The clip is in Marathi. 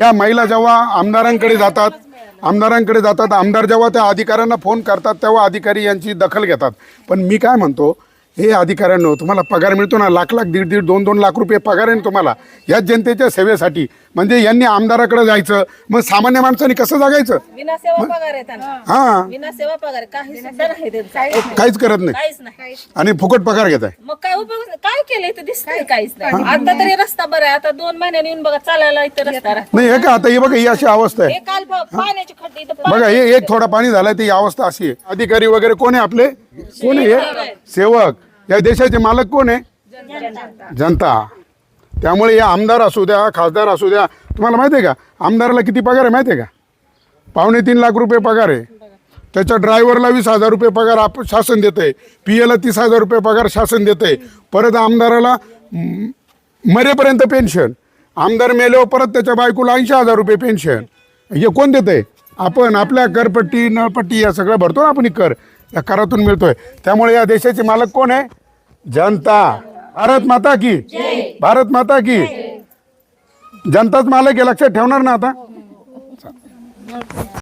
या महिला जेव्हा आमदारांकडे जातात आमदारांकडे जातात आमदार जेव्हा त्या अधिकाऱ्यांना फोन करतात तेव्हा अधिकारी यांची दखल घेतात. पण मी काय म्हणतो हे अधिकाऱ्यांनो तुम्हाला पगार मिळतो ना लाख लाख दीड दीड दोन दोन लाख रुपये पगार आहे ना तुम्हाला याच जनतेच्या सेवेसाठी. म्हणजे यांनी आमदाराकडे जायचं मग सामान्य माणसाने कसं जगायचं? विना सेवा पगार आहे त्यांना. हां. पगार. काही सुद्धा नाही. काहीच करत नाही. काहीच नाही. आणि फुकट पगार घेत आहे मग काय उपयोग. काय केलंय ते दिसतंय काहीच नाही. आता तरी रस्ता बरा आहे. आता दोन महिन्यांनी येऊन बघा चालायला इथं रस्ता आहे. नाही हे का आता हे बघा ही अशी अवस्था आहे. हे काल प- पाण्याची खड्डे इथं बघा हे एक थोडा पाणी झालाय ती अवस्था अशी आहे. अधिकारी वगैरे कोण आहे आपले? कोण आहे हे? सेवक. या देशाचे मालक कोण आहे? जनता. त्यामुळे हे आमदार असू द्या खासदार असू द्या तुम्हाला माहिती आहे का? आमदाराला किती पगार आहे माहिती आहे का? पावणे तीन लाख रुपये पगार आहे. त्याच्या ड्रायव्हरला वीस हजार रुपये पगार आप शासन देतं आहे पी एला तीस हजार रुपये पगार शासन देतं आहे परत आमदाराला मरेपर्यंत पेन्शन. आमदार मेल्यावर परत त्याच्या बायकोला ऐंशी हजार रुपये पेन्शन. हे कोण देतं आहे आपण आपल्या करपट्टी नळपट्टी या सगळं भरतो ना आपण कर. या करातून मिळतोय. त्यामुळे या देशाचे मालक कोण आहे? जनता. भारत माता की. भारत माता की. जनताच मालक आहे लक्षात ठेवणार ना आता?